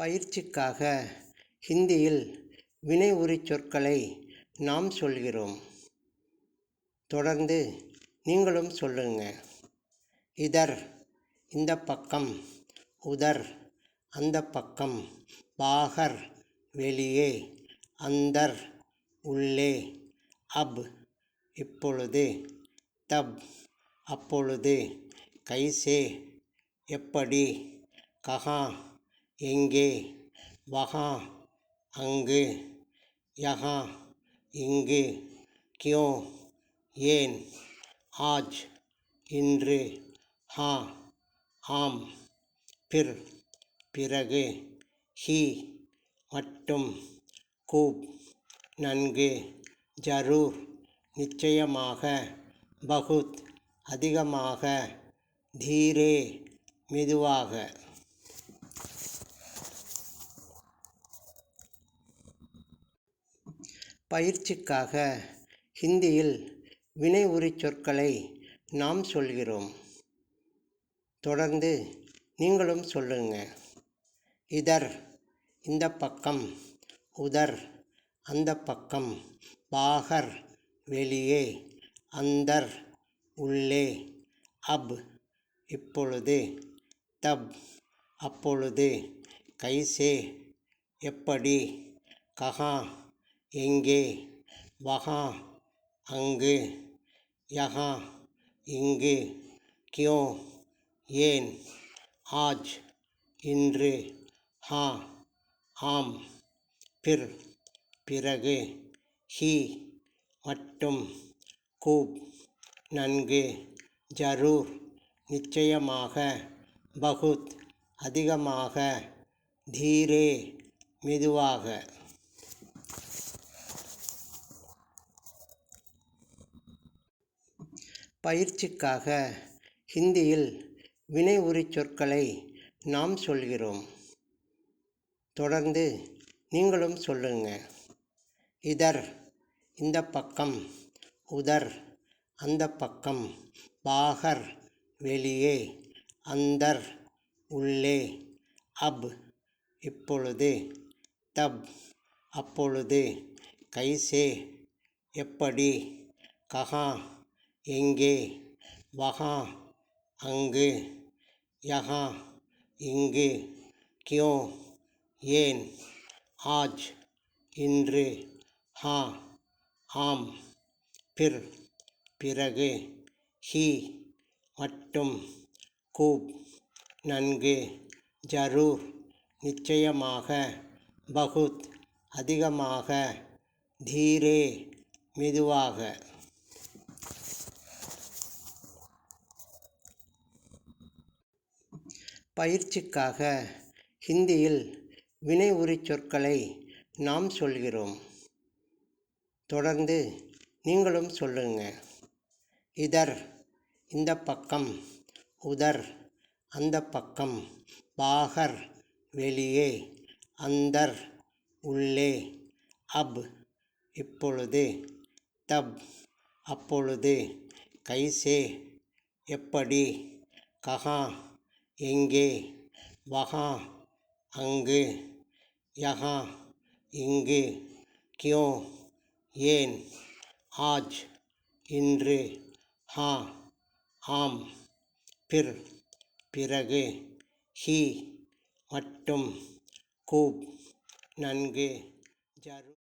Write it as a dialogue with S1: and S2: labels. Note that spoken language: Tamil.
S1: பயிற்சிக்காக ஹிந்தியில் வினை உரிச் சொற்களை நாம் சொல்கிறோம். தொடர்ந்து நீங்களும் சொல்லுங்க. இதர் இந்த பக்கம் உதர் அந்த பக்கம் பாகர் வெளியே அந்தர் உள்ளே அப் இப்பொழுது தப் அப்பொழுது கைசே எப்படி கஹா எங்கே? வஹா. அங்கு. யஹா. இங்கு. கியோ. ஏன்? ஆஜ். இன்று. ஹா. ஆம். பிர். பிறகு. ஹி. மட்டும். கூப். நன்கு. ஜரூர். நிச்சயமாக. பகுத் அதிகமாக. தீரே. மெதுவாக. பயிற்சிக்காக ஹிந்தியில் வினை உரிச்சொற்களை நாம் சொல்கிறோம். தொடர்ந்து நீங்களும் சொல்லுங்க. இதர் இந்த பக்கம் உதர் அந்த பக்கம் பாகர் வெளியே அந்தர் உள்ளே அப் இப்பொழுது தப் அப்பொழுது கைசே எப்படி கஹா எங்கே? வஹா. அங்கு. யஹா. இங்கு. கியோ. ஏன்? ஆஜ். இன்று. ஹா. ஆம். பிர். பிறகு. ஹி. மட்டும். கூப். நன்கு. ஜரூர். நிச்சயமாக. பகுத். அதிகமாக. தீரே. மெதுவாக. பயிற்சிக்காக ஹிந்தியில் வினை உரிச்சொற்களை நாம் சொல்கிறோம். தொடர்ந்து நீங்களும் சொல்லுங்க. இதர் இந்த பக்கம் உதர் அந்த பக்கம் பாகர் வெளியே அந்தர் உள்ளே அப் இப்பொழுது தப் அப்பொழுது கைசே எப்படி கஹா எங்கே? வஹா. அங்கு. யஹா. இங்கு. கியோ. ஏன்? ஆஜ். இன்று. ஹா. ஆம். பிர். பிறகு. ஹி. மட்டும். கூப். நன்கு. ஜரூர். நிச்சயமாக. பகுத். அதிகமாக. தீரே. மெதுவாக. பயிற்சிக்காக ஹிந்தியில் வினை உரிச்சொற்களை நாம் சொல்கிறோம். தொடர்ந்து நீங்களும் சொல்லுங்க. இதர் இந்த பக்கம் உதர் அந்த பக்கம் பாகர் வெளியே அந்தர் உள்ளே அப் இப்பொழுது தப் அப்பொழுது கைசே எப்படி கஹா எங்கே? வஹா. அங்கு. யஹா. இங்கு. கியோ. ஏன்? ஆஜ். இன்று. ஹா. ஆம். பிர். பிறகு. ஹி. மட்டும். கூப். நன்கு. ஜரு.